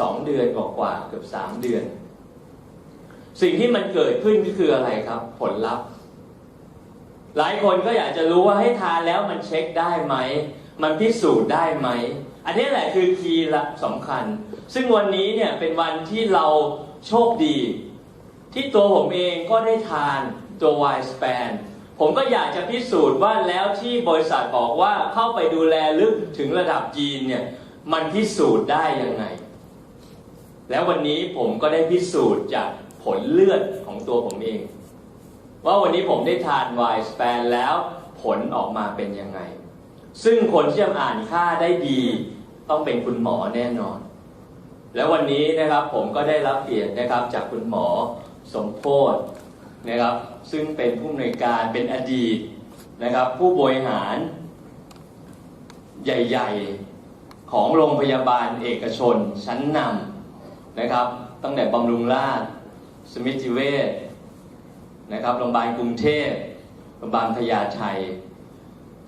ประมาณ2เดือนกว่าเกือบ3เดือน สิ่งที่มันเกิดขึ้นก็คืออะไรครับ ผลลัพธ์ หลายคนก็อยากจะรู้ว่าให้ทานแล้วมันเช็คได้ไหม มันพิสูจน์ได้ไหม อันนี้แหละคือคีย์ละสำคัญ ซึ่งวันนี้เนี่ยเป็นวันที่เราโชคดี ที่ตัวผมเองก็ได้ทานตัวไวน์สเปนผมก็อยากจะพิสูจน์ว่าแล้วที่บริษัทบอกว่าเข้าไปดูแลลึกถึงระดับจีนเนี่ย มันพิสูจน์ได้ยังไง แล้ววันนี้ผมก็ได้พิสูจน์จากผลเลือดของตัวผมเอง ว่าวันนี้ผมได้ทานไวน์สเปนแล้วผลออกมาเป็นยังไง ซึ่งคนที่จะอ่านค่าได้ดี ต้องเป็นคุณหมอแน่นอน แล้ววันนี้นะครับผมก็ได้รับเกียรตินะครับจากคุณหมอสมโพธนะครับ ซึ่งเป็นผู้อำนวยการเป็นอดีตนะครับ ผู้บริหาร ใหญ่ ๆ ของโรงพยาบาลเอกชนชั้นนำ นะครับ ตั้งแต่บำรุงราษฎร์สมิติเวชนะครับโรงพยาบาลกรุงเทพโรงพยาบาลพญาไท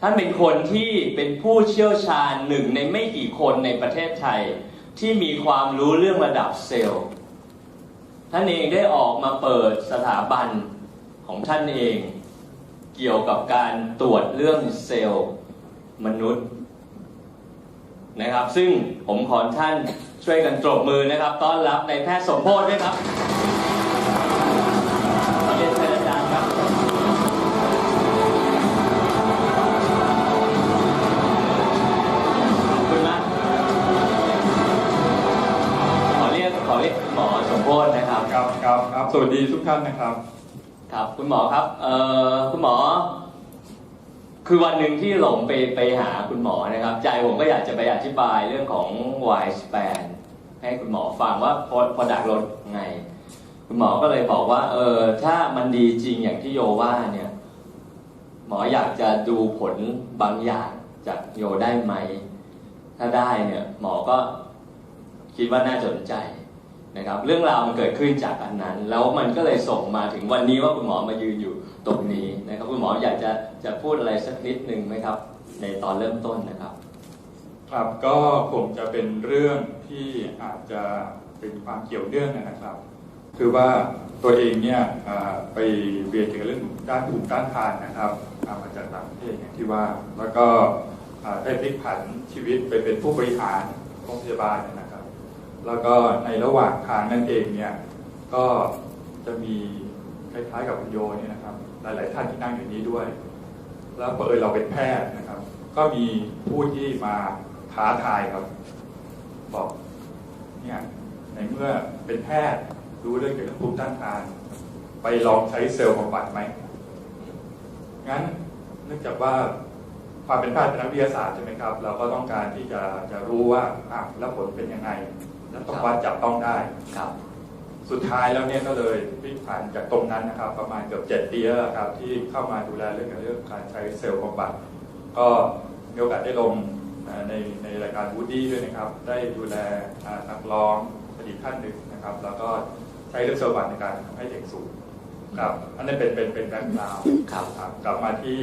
ท่านเป็นคนที่เป็นผู้เชี่ยวชาญหนึ่งในไม่กี่คนในประเทศไทย ที่มีความรู้เรื่องระดับเซลล์ ท่านเองได้ออกมาเปิดสถาบันของท่านเอง เกี่ยวกับการตรวจเรื่องเซลล์มนุษย์นะครับ ซึ่งผมขอท่าน ช่วยกันตบมือนะครับ ต้อนรับในายแพทย์สมโพธด้วยครับขอเรียนเชิญอาจารย์ครับ ขอบคุณมากขอเรียกขอเรียกหมอสมโพธนะครับครับครับครับสวัสดีทุกท่านนะครับ ครับ คุณหมอครับเอ่อคุณหมอ คือวันหนึ่งที่หลงไปไปหาคุณหมอนะครับ ใจผมก็อยากจะไปอธิบายเรื่องของ Y span ให้คุณหมอฟังว่าพอพอดักรถไง คุณหมอก็เลยบอกว่าเออถ้ามันดีจริงอย่างที่โยว่าเนี่ย หมออยากจะดูผลบางอย่างจากโยได้ไหม ถ้าได้เนี่ย หมอก็คิดว่าน่าสนใจนะครับ เรื่องราวมันเกิดขึ้นจากอันนั้น แล้วมันก็เลยส่งมาถึงวันนี้ว่าคุณหมอมายืนอยู่ ตรงนี้นะครับคุณหมออยากจะจะพูดอะไรสักนิดหนึ่งไหมครับ ในตอนเริ่มต้นนะครับ ครับก็คงจะเป็นเรื่องที่อาจจะเป็นความเกี่ยวเนื่องนะครับ คือว่าตัวเองเนี่ยไปเรียนเกี่ยวกับเรื่องด้านภูมิต้านทานนะครับมาจากต่างประเทศอย่างที่ว่า แล้วก็ได้พลิกผันชีวิตไปเป็นผู้บริหารโรงพยาบาลนะครับ แล้วก็ในระหว่างทางนั่นเองเนี่ยก็จะมีคล้ายๆกับคุณโยเนี่ยนะครับ หลาย ๆ ท่านที่นั่งอยู่นี้ด้วย แล้วเผอิญเราเป็นแพทย์นะครับ ก็มีผู้ที่มาท้าทายครับ บอกเนี่ยในเมื่อเป็นแพทย์รู้เรื่องเกี่ยวกับภูมิต้านทาน ไปลองใช้เซลล์บำบัดไหมงั้นเนื่องจากว่าความเป็นแพทย์เป็นนักวิทยาศาสตร์ใช่ไหมครับ เราก็ต้องการที่จะจะรู้ว่าอะแล้วผลเป็นยังไง แล้วต้องวัดจับต้องได้ครับ สุดท้ายแล้วเนี่ยก็เลยพลิกผันจากตรงนั้นนะครับ ประมาณเกือบเจ็ดปีแล้วครับที่เข้ามาดูแลเรื่องเกี่ยวกับเรื่องการใช้เซลล์บำบัดก็มีโอกาสได้ลงเอ่อในในรายการวูดดี้ด้วยนะครับ ได้ดูแลอ่านักร้องอดีตท่านหนึ่งนะครับ แล้วก็ใช้เรื่องเซลล์บำบัดในการทำให้เด็กสูงครับอันนั้นเป็นเป็นเป็นแบ็คกราวด์ครับครับกลับมาที่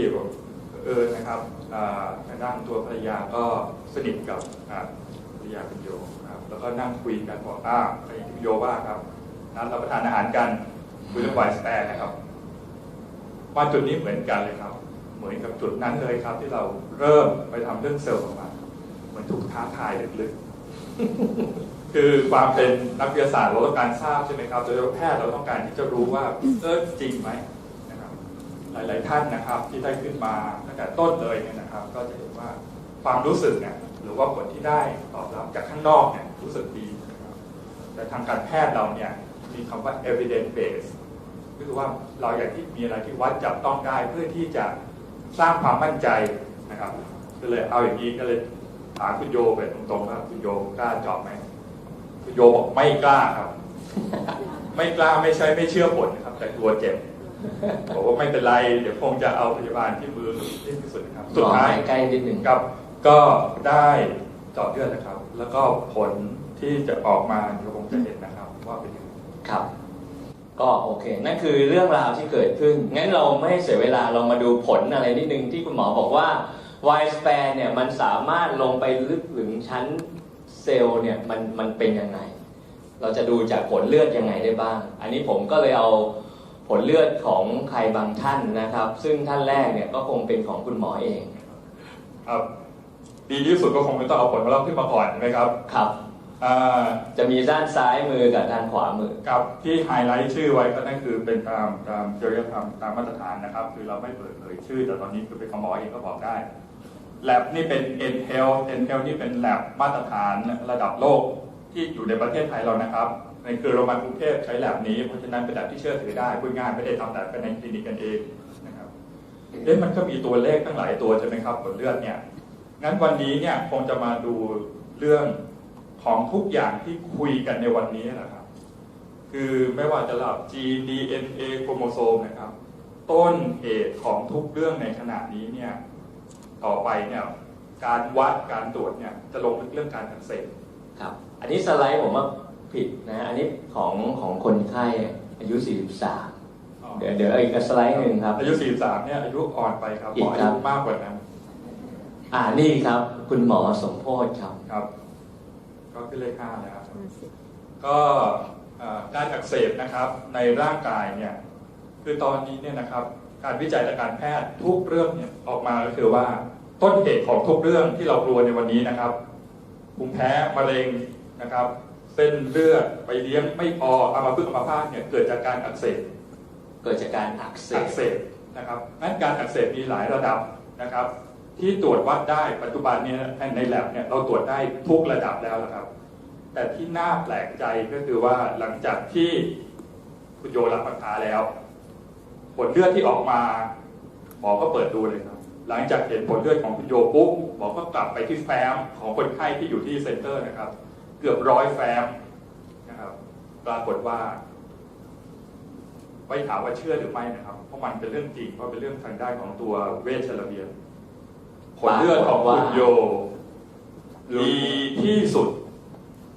เออนะครับอ่าทางด้านตัวภรรยาก็สนิทกับอ่าภรรยาคุณโยครับแล้วก็นั่งคุยกันบอกอ่าอย่างที่คุณโยว่าครับ นัดรับประทานอาหารกันคุยเรื่องไวน์สแตนนะครับว่าจุดนี้เหมือนกันเลยครับ เหมือนกับจุดนั้นเลยครับ ที่เราเริ่มไปทำเรื่องเซลล์ของมันเหมือนถูกท้าทายลึกๆ คือความเป็นนักวิทยาศาสตร์เราต้องการทราบใช่ไหมครับโดยเฉพาะแพทย์เราต้องการที่จะรู้ว่าเออจริงไหมนะครับ หลาย ๆท่านนะครับที่ได้ขึ้นมาตั้งแต่ต้นเลยเนี่ยนะครับ ก็จะเห็นว่าความรู้สึกเนี่ยหรือว่าผลที่ได้ตอบรับจากข้างนอกเนี่ยรู้สึกดีแต่ทางการแพทย์เราเนี่ย มีคำว่า evidence base ก็คือว่าเราอยากที่มีอะไรที่วัดจับต้องได้เพื่อที่จะสร้างความมั่นใจนะครับ ก็เลยเอาอย่างนี้ก็เลยถามคุณโยไปตรงๆว่าคุณโยกล้าเจอบไหมคุณโยบอกไม่กล้าครับ ไม่กล้าไม่ใช่ไม่เชื่อผลนะครับ แต่กลัวเจ็บบอกว่าไม่เป็นไร เดี๋ยวคงจะเอาพยาบาลที่มือที่ที่สุดนะครับ สุดท้ายใกล้ๆนิดหนึ่งกับ ก็ได้เจาะเลือดนะครับ แล้วก็ผลที่จะออกมาเดี๋ยวคงจะเห็นนะครับ ว่าเป็นยังไง ครับ ก็โอเค นั่นคือเรื่องราวที่เกิดขึ้น งั้นเราไม่ให้เสียเวลาเรามาดูผลอะไรนิดนึงที่คุณหมอบอกว่าไวสแปนเนี่ยมันสามารถลงไปลึกถึงชั้นเซลล์เนี่ยมันมันเป็นยังไง เราจะดูจากผลเลือดยังไงได้บ้าง อันนี้ผมก็เลยเอาผลเลือดของใครบางท่านนะครับ ซึ่งท่านแรกเนี่ยก็คงเป็นของคุณหมอเอง ครับ ดีที่สุดก็คงไม่ต้องเอาผลของเราขึ้นมาก่อนใช่ไหมครับ ครับอ่า จะมีด้านซ้ายมือกับด้านขวามือกับที่ไฮไลท์ชื่อไว้ก็นั่นคือเป็นตามตามจริยธรรมตามมาตรฐานนะครับ คือเราไม่เปิดเผยชื่อ แต่ตอนนี้คือเป็นของหมอเองก็บอกได้ lab นี่เป็น n h e l n h e l นี่เป็น lab มาตรฐานระดับโลกที่อยู่ในประเทศไทยเรานะครับในคือโรงพยาบาลกรุงเทพใช้ lab นี้เพราะฉะนั้นเป็น lab ที่เชื่อถือได้พูดง่ายไม่ได้ทำแบบกันในคลินิกกันเองนะครับเอ๊ะมันก็มีตัวเลขตั้งหลายตัวใช่ไหมครับผลเลือดเนี่ยงั้นวันนี้เนี่ยคงจะมาดูเรื่อง ของทุกอย่างที่คุยกันในวันนี้นะครับ คือไม่ว่าจะระดับ gene DNA โครโมโซมนะครับ ต้นเหตุของทุกเรื่องในขณะนี้เนี่ยต่อไปเนี่ยการวัดการตรวจเนี่ยจะลงลึกเรื่องการอักเสบครับ อันนี้สไลด์ผมว่าผิดนะอันนี้ของของคนไข้อายุ 43 เดี๋ยวเดี๋ยวอีกสไลด์หนึ่งครับ อายุ 43 เนี่ยอายุอ่อนไปครับหอีมอกอาครัยุบมากกว่านั้นอ่านี่ครับ คุณหมอสมโพธครับครับ ก็ขึ้นเลข5แล้วครับ ก็เอ่อการอักเสบนะครับในร่างกายเนี่ยคือตอนนี้เนี่ยนะครับการวิจัยและการแพทย์ทุกเรื่องเนี่ยออกมาก็คือว่าต้นเหตุของทุกเรื่องที่เรากลัวในวันนี้นะครับภูมิแพ้มะเร็งนะครับ เส้นเลือดไปเลี้ยงไม่พออัมพฤกษ์อัมพาตเนี่ยเกิดจากการอักเสบเกิดจากการอักเสอับกเสบนะครับงั้นการอักเสบมีหลายระดับนะครับ ที่ตรวจวัดได้ปัจจุบันเนี้ในแลบเนี่ยเราตรวจได้ทุกระดับแล้วนะครับ แต่ที่น่าแปลกใจก็คือว่าหลังจากที่คุณโยรับประทาแล้ว ผลเลือดที่ออกมาหมอก็เปิดดูเลยครับ หลังจากเห็นผลเลือดของคุณโยปุ๊บหมอก็กลับไปที่แฟ้มของคนไข้ที่อยู่ที่เซ็นเตอร์นะครับ เกือบร้อยแฟ้มนะครับปรากฏว่าไม่ถามว่าเชื่อหรือไม่นะครับ เพราะมันเป็นเรื่องจริง เพราะเป็นเรื่องทางด้านของตัวเวชระเบียน ผลเลือดของคุณโย ดีที่สุด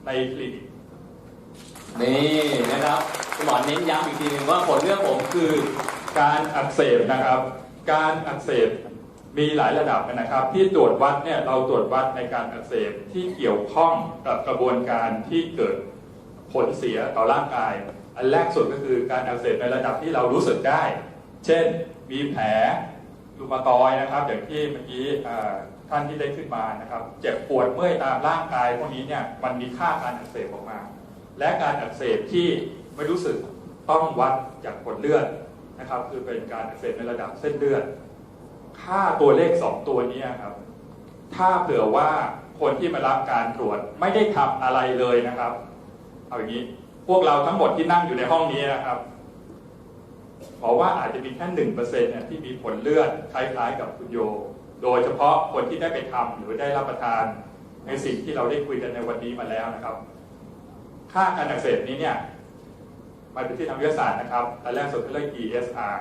ในคลินิกนี่นะครับคุณหมอเน้นย้ำอีกทีหนึ่งว่าผลเลือดผมคือการอักเสบนะครับ การอักเสบมีหลายระดับนะครับ ที่ตรวจวัดเนี่ยเราตรวจวัดในการอักเสบที่เกี่ยวข้องกับกระบวนการที่เกิดผลเสียต่อร่างกาย อันแรกสุดก็คือการอักเสบในระดับที่เรารู้สึกได้ เช่น มีแผล รูมาตอยนะครับอย่างที่เมื่อกี้ท่านที่ได้ขึ้นมานะครับเจ็บปวดเมื่อยตามร่างกายพวกนี้เนี่ยมันมีค่าการอักเสบออกมา และการอักเสบที่ไม่รู้สึกต้องวัดจากผลเลือดนะครับ คือเป็นการอักเสบในระดับเส้นเลือด ค่าตัวเลขสองตัวนี้ครับถ้าเผื่อว่าคนที่มารับการตรวจไม่ได้ทำอะไรเลยนะครับ เอาอย่างนี้พวกเราทั้งหมดที่นั่งอยู่ในห้องนี้นะครับ บอกว่าอาจจะมีแค่หนึ่งเปอร์เซ็นต์เนี่ยที่มีผลเลือดคล้ายๆ กับคุณโย โดยเฉพาะคนที่ได้ไปทำหรือได้รับประทานในสิ่งที่เราได้คุยกันในวันนี้มาแล้วนะครับ ค่าการอักเสบนี้เนี่ยมันเป็นที่ทางวิทยาศาสตร์นะครับอันแรกสุดเขาเรียก ESR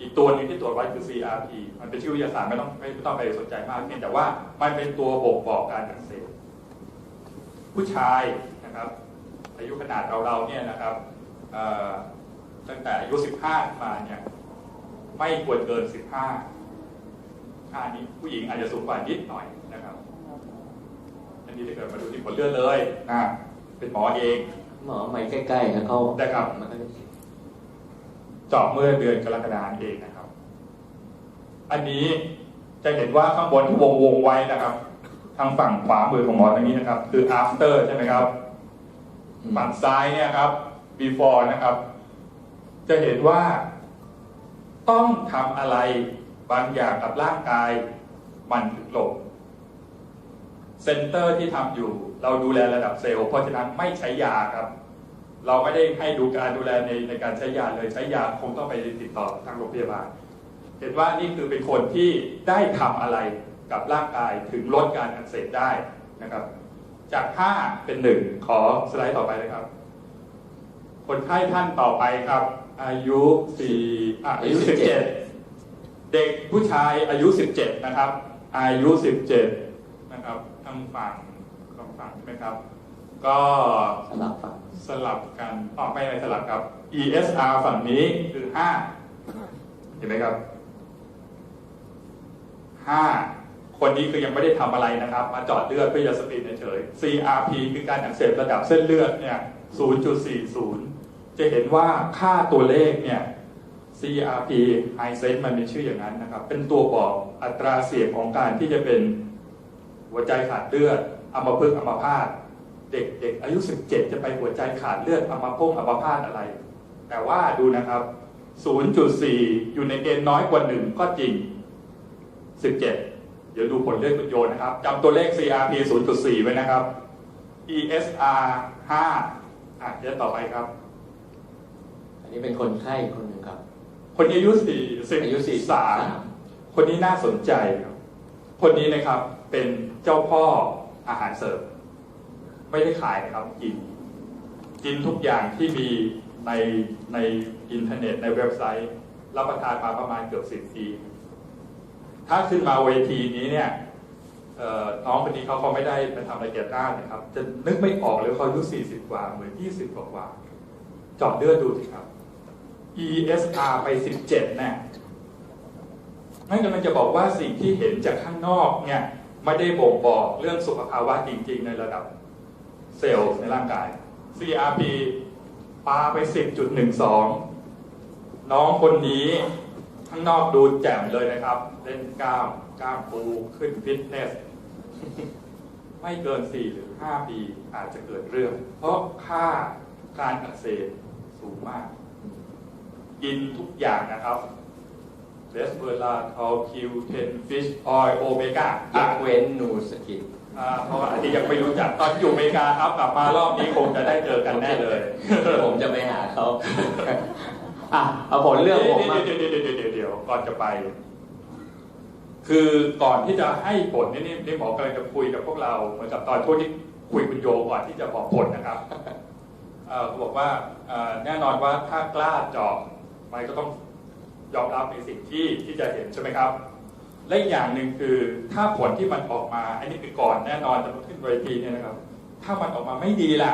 อีกตัวหนึงที่ตรวจไว้คือ CRP มันเป็นชื่อวิทยาศาสตร์ไม่ต้องไม่ต้องไปสนใจมากเพียงแต่ว่ามันเป็นตัวบ่งบอกการอักเสบผู้ชายนะครับ อายุขนาดเราเราๆเนี่ยนะครับ ตั้งแต่อายุ 15ขึ้นมาเนี่ยไม่ควรเกิน 15 ค่านี้ผู้หญิงอาจจะสูงกว่านิดหน่อยนะครับ อันนี้ถ้าเกิดมาดูที่ผลเลือดเลยนะเป็นหมอเอง หมอไม่ใกล้ๆนะเขาได้ครับมันก็ได้เจาะเมื่อเดือนกรกฎาคมเองนะครับ อันนี้จะเห็นว่าข้างบนที่วงวงๆไว้นะครับ ทางฝั่งขวามือของหมอตรงนี้นะครับ คือ after ใช่ไหมครับ ฝั่งซ้ายเนี่ยครับ before นะครับ จะเห็นว่า ต้องทำอะไรบางอย่างกับร่างกาย มันถึงหลบเซนเตอร์ที่ทำอยู่ เราดูแลระดับเซลล์เพราะฉะนั้นไม่ใช้ยาครับ เราไม่ได้ให้ดูการดูแลในในการใช้ยาเลยใช้ยาคงต้องไปติดต่อทางโรงพยาบาลเห็นว่านี่คือเป็นคนที่ได้ทำอะไรกับร่างกายถึงลดการอักเสบได้นะครับ จาก 5 เป็น 1 ขอสไลด์ต่อไปเลยครับ คนไข้ท่านต่อไปครับ อายุ4อะอายุ17เด็กผู้ชายอายุ17นะครับ อายุ17นะครับทางฝั่งทางฝั่งใช่ไหมครับ ก็สลับฝั่งสลับกันอ๋อไม่ไม่สลับครับ ESR ฝั่งนี้คือ5เห็นไหมครับห้าคนนี้คือยังไม่ได้ทำอะไรนะครับ มาเจอดเลือดเพื่อจะสปีดเฉยๆ CRP คือการอักเสบระดับเส้นเลือดเนี่ย 0.40 จะเห็นว่าค่าตัวเลขเนี่ย CRP high sense มันเป็นชื่ออย่างนั้นนะครับ เป็นตัวบอกอัตราเสี่ยงของการที่จะเป็นหัวใจขาดเลือดอัมพฤกษ์อัมพาตเด็กๆอายุ 17 จะไปหัวใจขาดเลือดอัมพงอัมพาตอะไร แต่ว่าดูนะครับ 0.4 อยู่ในเกณฑ์น้อยกว่า1ก็จริง 17 เดี๋ยวดูผลเลือดคุณโยนะครับจำตัวเลข CRP 0.4 ไว้นะครับ ESR 5อะเดี๋ยวต่อไปครับ นนี้เป็นคนไข้คนหนึ่งครับ คนนี้อายุ4อายุ43คนนี้น่าสนใจครับคนนี้นะครับเป็นเจ้าพ่ออาหารเสริมไม่ได้ขายนะครับกิน กินทุกอย่างที่มีในในอินเทอร์เน็ตในเว็บไซต์ รับประทานมาประมาณเกือบสิบปี ถ้าขึ้นมาเวทีนี้เนี่ยเอ่อน้องคนนี้เขาเขาไม่ได้ไปทำอะไรเกี่ยวกับนะครับ จะนึกไม่ออกเลยเขาอายุสี่สิบกว่า เหมือนยี่สิบกว่ากว่าเจอดเลือดดูสิครับ ESR ไปสิบเจ็ดน่ะนั่นกำลังจะบอกว่าสิ่งที่เห็นจากข้างนอกเนี่ยไม่ได้บ่งบอกเรื่องสุขภาวะจริง ๆ ในระดับเซลล์ในร่างกาย CRP ปาไป 10.12 น้องคนนี้ข้างนอกดูแจ่มเลยนะครับ เล่นกล้ามกล้ามปูขึ้นฟิตเนส ไม่เกิน 4 หรือ 5 ปีอาจจะเกิดเรื่อง เพราะค่าการอักเสบสูงมาก กินทุกอย่างนะครับเลสเบอร์ลาทอลคิวเทนฟิชออยโอเมก้ายกเว้นนูสกินอ่าเพราะว่าอันนี้ยังไม่รู้จักตอนอยู่อเมริกาครับกลับมารอบนี้คงจะได้เจอกันแน่เลย ผมจะไปหาเขาอะเอาผลเรื่องผมมาเดี๋ยวเดี๋ยวเดี๋ยวเดี๋ยวเดี๋ยวก่อนจะไป คือก่อนที่จะให้ผลนี่นี่นี่หมอกำลังจะคุยกับพวกเราเหมือนกับตอนช่วงที่คุยคุณโยก่อนที่จะบอกผลนะครับเอ่อเขาบอกว่าเอ่อแน่นอนว่าถ้ากล้าเจาะ มันก็ต้องยอมรับในสิ่งที่ที่จะเห็นใช่ไหมครับ และอีกอย่างหนึ่งคือถ้าผลที่มันออกมา อันนี้คือก่อนแน่นอนจะมาขึ้นเวทีเนี่ยนะครับ ถ้ามันออกมาไม่ดีล่ะ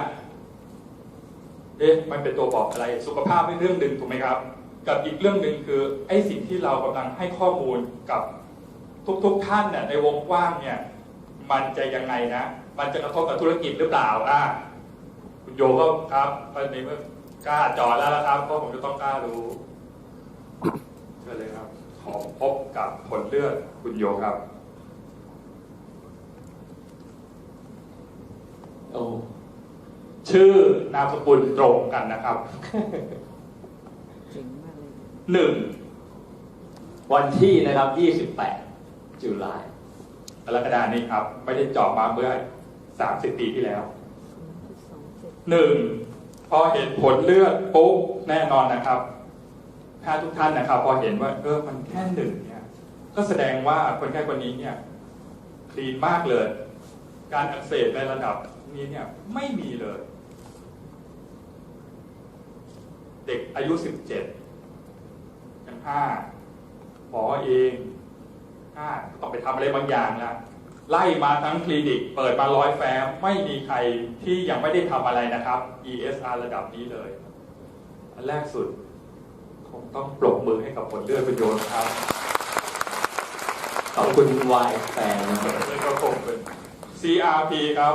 เอ๊ะมันเป็นตัวบอกอะไร สุขภาพเป็นเรื่องหนึ่งถูกไหมครับ กับอีกเรื่องหนึ่งคือไอ้สิ่งที่เรากำลังให้ข้อมูลกับทุกๆท่านเนี่ยในวงกว้างเนี่ยมันจะยังไงนะ มันจะกระทบกับธุรกิจหรือเปล่าอะคุณโยก็ครับตอนเมื่อกล้าจอดแล้วละครับเพราะผมจะต้องกล้ารู้ ชิญเลยครับ ขอพบกับผลเลือดคุณโยครับ โอ้ชื่อนามสกุลตรงกันนะครับเจ๋งมากเลยหนึ่งวันที่นะครับ 28 จุลายกรกฎานี้ครับ ไม่ได้เจาะมาเมื่อ 30 ปีที่แล้วสองเจ็ดหนึ่งพอเห็นผลเลือดปุ๊บแน่นอนนะครับ ถ้าทุกท่านนะครับพอเห็นว่าเออมันแค่หนึ่งเนี่ยก็แสดงว่าคนไข้คนนี้เนี่ยคลีนมากเลย การอักเสบในระดับนี้เนี่ยไม่มีเลย เด็กอายุ 17ยังห้าหมอเองห้าต้องไปทำอะไรบางอย่างนะไล่มาทั้งคลินิก เปิดมาร้อยแฟ้มไม่มีใครที่ยังไม่ได้ทำอะไรนะครับ ESR ระดับนี้เลย อันแรกสุด คงต้องปรบมือให้กับผลเลือดประโยชน์ครับ ขอบคุณวายแฟนนะครับนี่ก็คงเป็น CRP ครับ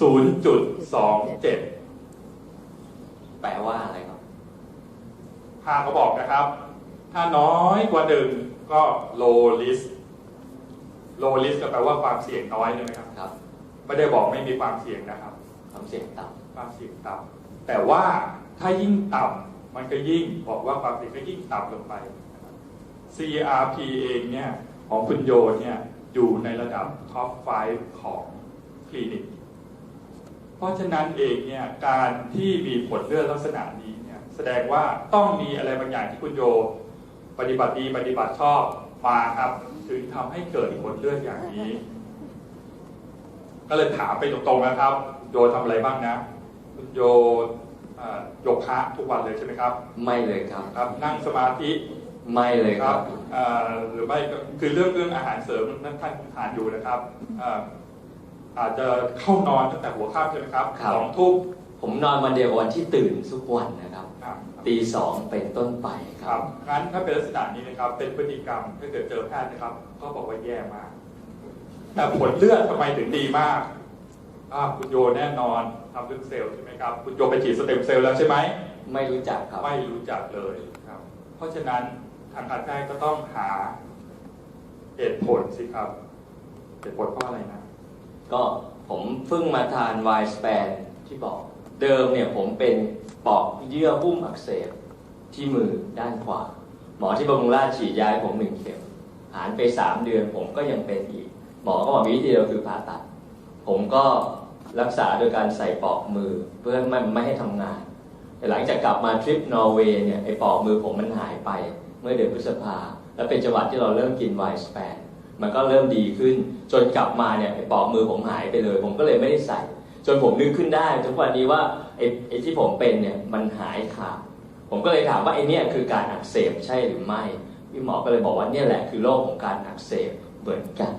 0.27 แปลว่าอะไรครับภาเขาบอกนะครับ ถ้าน้อยกว่าหนึ่งก็ low risk low risk ก็แปลว่าความเสี่ยงน้อยใช่ไหมครับ ครับ ไม่ได้บอกไม่มีความเสี่ยงนะครับ ความเสี่ยงต่ความเสี่ยงต่ำแต่ว่าถ้ายิ่งต่ำ มันก็ยิ่งบอกว่าความเสี่ยงก็ยิ่งต่ำลงไป CRP เองเนี่ยของคุณโยเนี่ยอยู่ในระดับท็อป 5 ของคลินิก เพราะฉะนั้นเองเนี่ยการที่มีผลเลือดลักษณะนี้เนี่ยแสดงว่าต้องมีอะไรบางอย่างที่คุณโย ปฏิบัติดีปฏิบัติชอบมาครับถึงทำให้เกิดผลเลือดอย่างนี้ ก็เลยถามไปตรงๆนะครับ โยทำอะไรบ้างนะ คุณโย โยคะทุกวันเลยใช่ไหมครับำไม่เลยครับ ครับ นั่งสมาธิไม่เลยคครัรับบอ่าหรือไม่ก็คือเรื่องเรื่องอาหารเสริมนั้นท่านทานอยู่นะครับอ่าอาจจะเข้านอนตั้งแต่หัวค่ำใช่ไหมครับครับ สองทุ่มผมนอนวันเดียวกับวันที่ตื่นทุกวันนะครับอะตีสองเป็นต้นไปคครัรับบงั้นถ้าเป็นลักษณะนี้นะครับ เป็นพฤติกรรมถ้าเกิดเจอแพทย์นะครับ ก็บอกว่าแย่มาก แต่ผลเลือดทำไมถึงดีมาก อ่าคุณโยแน่นอนทำเรื่องเซลล์ใช่ไหมครับ คุณโยไปฉีดสเต็มเซลล์แล้วใช่ไหม ไม่รู้จักครับ ไม่รู้จักเลยครับ เพราะฉะนั้นทางการแพทย์ก็ต้องหาเหตุผลสิครับ เหตุผลเพราะอะไรนะ ก็ผมเพิ่งมาทานไวน์สเปนที่บอก เดิมเนี่ยผมเป็นปอกเยื่อหุ้มอักเสบที่มือด้านขวา หมอที่บำรุงราชฉีดยาให้ผมหนึ่งเข็มหารไปสามเดือนผมก็ยังเป็นอีก หมอก็บอกมีวิธีเดียวคือผ่าตัด ผมก็ รักษาโดยการใส่ปอกมือเพื่อไม่ไม่ให้ทำงาน แต่หลังจากกลับมาทริปนอร์เวย์เนี่ยไอ้ปอกมือผมมันหายไปเมื่อเดือนพฤษภา แล้วเป็นจังหวัดที่เราเริ่มกินไวน์สเปนมันก็เริ่มดีขึ้น จนกลับมาเนี่ยไอ้ปอกมือผมหายไปเลย ผมก็เลยไม่ได้ใส่ จนผมนึกขึ้นได้ ทุกวันนี้ว่าไอ้ไอ้ที่ผมเป็นเนี่ยมันหายขาดผมก็เลยถามว่าไอ้นี่คือการอักเสบใช่หรือไม่พี่หมอก็เลยบอกว่าเนี่ยแหละคือโรคของการอักเสบเหมือนกัน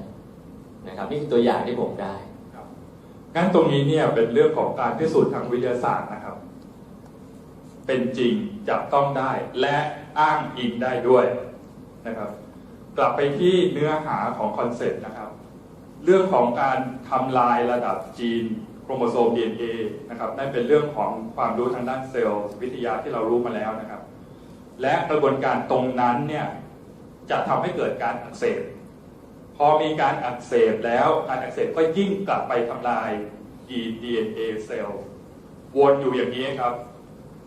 นะครับนี่คือตัวอย่างที่ผมได้ งั้นตรงนี้เนี่ยเป็นเรื่องของการพิสูจน์ทางวิทยาศาสตร์นะครับ เป็นจริงจับต้องได้และอ้างอิงได้ด้วยนะครับ กลับไปที่เนื้อหาของคอนเซ็ปต์นะครับ เรื่องของการทำลายระดับจีนโครโมโซม DNA นะครับนั่นเป็นเรื่องของความรู้ทางด้านเซลล์วิทยาที่เรารู้มาแล้วนะครับ และกระบวนการตรงนั้นเนี่ยจะทำให้เกิดการอักเสบ พอมีการอักเสบแล้วการอักเสบก็ยิ่งกลับไปทำลาย DNA เซลล์วนอยู่อย่างนี้ครับ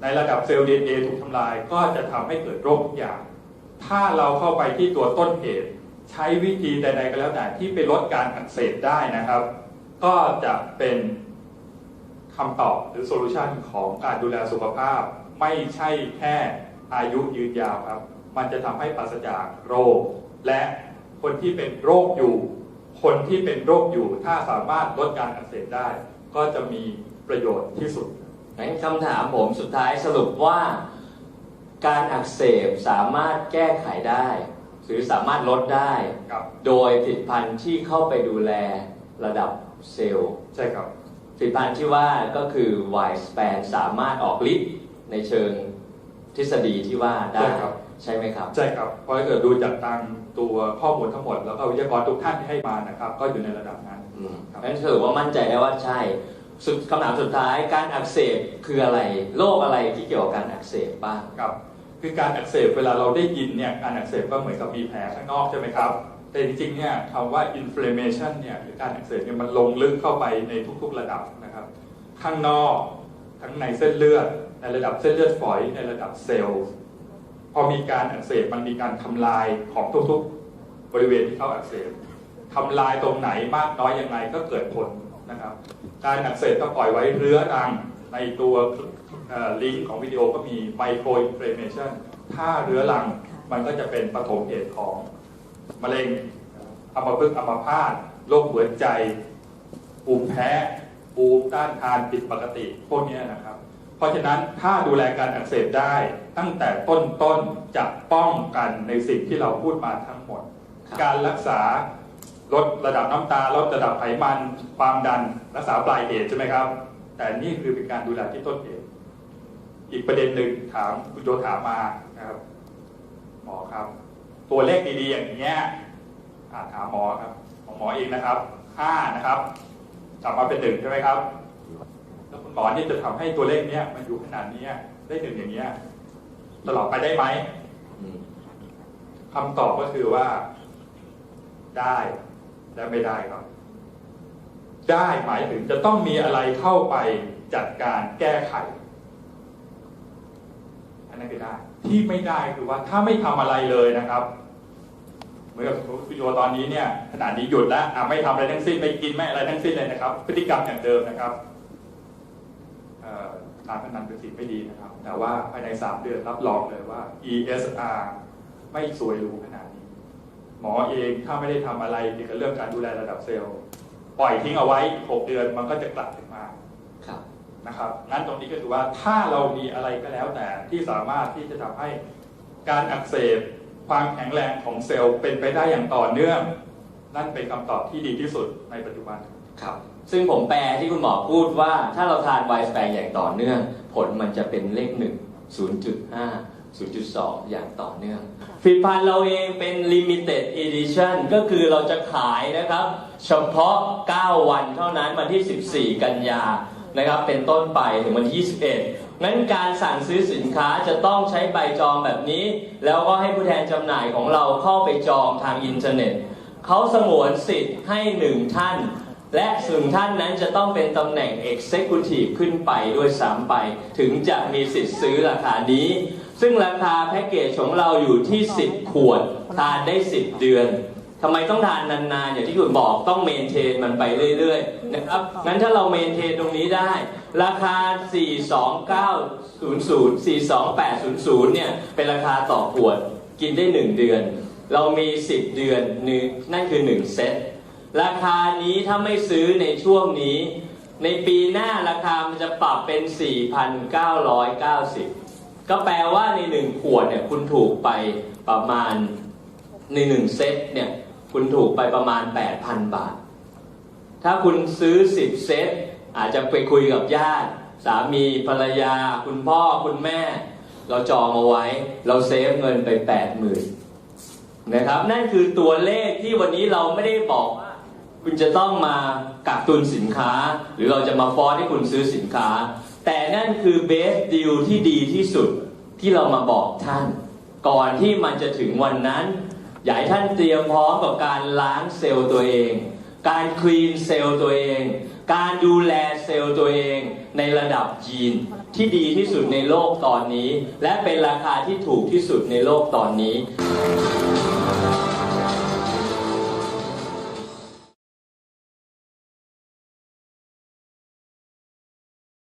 ในระดับเซลล์ DNA ถูกทำลายก็จะทำให้เกิดโรคทุกอย่าง ถ้าเราเข้าไปที่ตัวต้นเหตุ ใช้วิธีใดๆก็แล้วแต่ที่ไปลดการอักเสบได้นะครับ ก็จะเป็นคำตอบหรือโซลูชันของการดูแลสุขภาพ ไม่ใช่แค่อายุยืนยาวครับ มันจะทำให้ปราศจากโรคและ คนที่เป็นโรคอยู่ คนที่เป็นโรคอยู่ถ้าสามารถลดการอักเสบได้ ก็จะมีประโยชน์ที่สุดงั้นคำถามผมสุดท้ายสรุปว่า การอักเสบสามารถแก้ไขได้ หรือสามารถลดได้ครับโดยผลิตภัณฑ์ที่เข้าไปดูแลระดับเซลล์ใช่ครับผลิตภัณฑ์ที่ว่าก็คือ Y span สามารถออกฤทธิ์ในเชิงทฤษฎีที่ว่าได้ใช่ครับใช่ไหมครับ ใช่ครับเพราะถ้าเกิดดูจากตาม ตัวข้อมูลทั้งหมด แล้วก็วิทยากรทุกท่านที่ให้มานะครับ ก็อยู่ในระดับนั้นอืมครับงั้นถือว่ามั่นใจได้ว่าใช่สุดคำถามสุดท้ายการอักเสบคืออะไรโรคอะไรที่เกี่ยวกับการอักเสบบ้างครับคือการอักเสบเวลาเราได้ยินเนี่ยการอักเสบก็เหมือนกับมีแผลข้างนอกใช่ไหมครับ แต่จริงๆเนี่ยคำว่า inflammation เนี่ยหรือการอักเสบเนี่ยมันลงลึกเข้าไปในทุกๆระดับนะครับ ข้างนอกทั้งในเส้นเลือด ในระดับเส้นเลือดฝอยในระดับเซลล์ พอมีการอักเสบมันมีการทำลายของทุกๆบริเวณที่เขาอักเสบทำลายตรงไหนมากน้อยยังไงก็เกิดผลนะครับ การอักเสบก็ปล่อยไว้เรื้อรังในตัวลิงก์ของวิดีโอก็มีไมโครอินฟล m a t i o n ถ้าเรื้อรังมันก็จะเป็นปฐมเหตุของมะเร็งอัมพฤกษ์อัมพาตโรคหัวใจ ภูมิแพ้ภูมิต้านทานผิดปกติ พวกนี้นะค รับเพราะฉะนั้นถ้าดูแลการอักเสบได้ตั้งแต่ต้นต้นๆจะป้องกันในสิ่งที่เราพูดมาทั้งหมดครับการรักษาลดระดับน้ำตาลลดระดับไขมัน ความดันรักษาปลายเหตุใช่ไหมครับ แต่นี่คือเป็นการดูแลที่ต้นเหตุอีกประเด็นหนึ่งถามคุณโจถามมานะครับหมอครับ ตัวเลขดีๆอย่างเงี้ยอ่าถามหมอครับของหมอเองนะครับห้านะครับกลับมาเป็นหนึ่งใช่ไหมครับ แล้วคุณหมอนี่จะทำให้ตัวเลขเนี้ยมันอยู่ขนาดเนี้ยได้หนึ่งอย่างเงี้ยตลอดไปได้ไหมอืมคำตอบก็คือว่า ได้และไม่ได้ครับ ได้หมายถึงจะต้องมีอะไรเข้าไปจัดการแก้ไขอันนั้นคือได้ ที่ไม่ได้คือว่าถ้าไม่ทำอะไรเลยนะครับเหมือนกับคุณโยตอนนี้เนี่ยขนาดนี้หยุดแล้วไม่ทำอะไรทั้งสิ้นไม่กินไม่อะไรทั้งสิ้นเลยนะครับ พฤติกรรมอย่างเดิมนะครับ การพนันเป็นสิ่งไม่ดีนะครับ แต่ว่าภายในสามเดือนรับรองเลยว่า ESR ไม่สวยหรูขนาดนี้ หมอเองถ้าไม่ได้ทำอะไรเกี่ยวกับเรื่องการดูแลระดับเซลล์ ปล่อยทิ้งเอาไว้ 6 เดือนมันก็จะกลับขึ้นมาครับนะครับนั้นตรงนี้ก็คือว่าถ้าเรามีอะไรก็แล้วแต่ที่สามารถที่จะทำให้การอักเสบความแข็งแรงของเซลล์เป็นไปได้อย่างต่อเนื่อง นั่นเป็นคำตอบที่ดีที่สุดในปัจจุบันครับ ซึ่งผมแปลที่คุณหมอพูดว่า ถ้าเราทานไวน์สเปนอย่างต่อเนื่อง ผลมันจะเป็นเลขหนึ่ง0.5 0.2 อย่างต่อเนื่องผลิตภัณฑ์เราเองเป็น limited edition ก็คือเราจะขายนะครับ เฉพาะ 9 วันเท่านั้นวันที่ 14 กันยานะครับ เป็นต้นไปถึงวันที่ 21 งั้นการสั่งซื้อสินค้าจะต้องใช้ใบจองแบบนี้ แล้วก็ให้ผู้แทนจำหน่ายของเราเข้าไปจองทางอินเทอร์เน็ต เขาสงวนสิทธิ์ให้หนึ่งท่าน และสึ่งท่านนั้นจะต้องเป็นตำแหน่ง Executive ขึ้นไปด้วยซ้ำไป ถึงจะมีสิทธิ์ซื้อราคานี้ ซึ่งราคาแพ็กเกจของเราอยู่ที่ 10 ขวด ทานได้ 10 เดือนทำไมต้องทานนานๆ อย่างที่คุณบอกต้องเมนเทนมันไปเรื่อยๆนะครับงั้นถ้าเราเมนเทนตรงนี้ได้ ราคา 42900 42800 เนี่ย เป็นราคาต่อขวดกินได้ 1 เดือน เรามี 10 เดือนนึ่งนั่นคือ 1 เซต ราคานี้ถ้าไม่ซื้อในช่วงนี้ ในปีหน้าราคามันจะปรับเป็น 4,990 ก็แปลว่าในหนึ่งขวดเนี่ยคุณถูกไปประมาณในหนึ่งเซตเนี่ยคุณถูกไปประมาณ 8,000 บาท ถ้าคุณซื้อ 10 เซต อาจจะไปคุยกับญาติ สามีภรรยา คุณพ่อคุณแม่ เราจองเอาไว้ เราเซฟเงินไป 80,000 นะครับ นั่นคือตัวเลขที่วันนี้เราไม่ได้บอกว่าคุณจะต้องมากักตุนสินค้า หรือเราจะมาฟอร์ให้คุณซื้อสินค้า แต่นั่นคือเบสดีลที่ดีที่สุดที่เรามาบอกท่าน ก่อนที่มันจะถึงวันนั้น อยากให้ท่านเตรียมพร้อมกับการล้างเซลล์ตัวเอง การคลีนเซลล์ตัวเอง การดูแลเซลล์ตัวเองในระดับยีนที่ดีที่สุดในโลกตอนนี้ และเป็นราคาที่ถูกที่สุดในโลกตอนนี้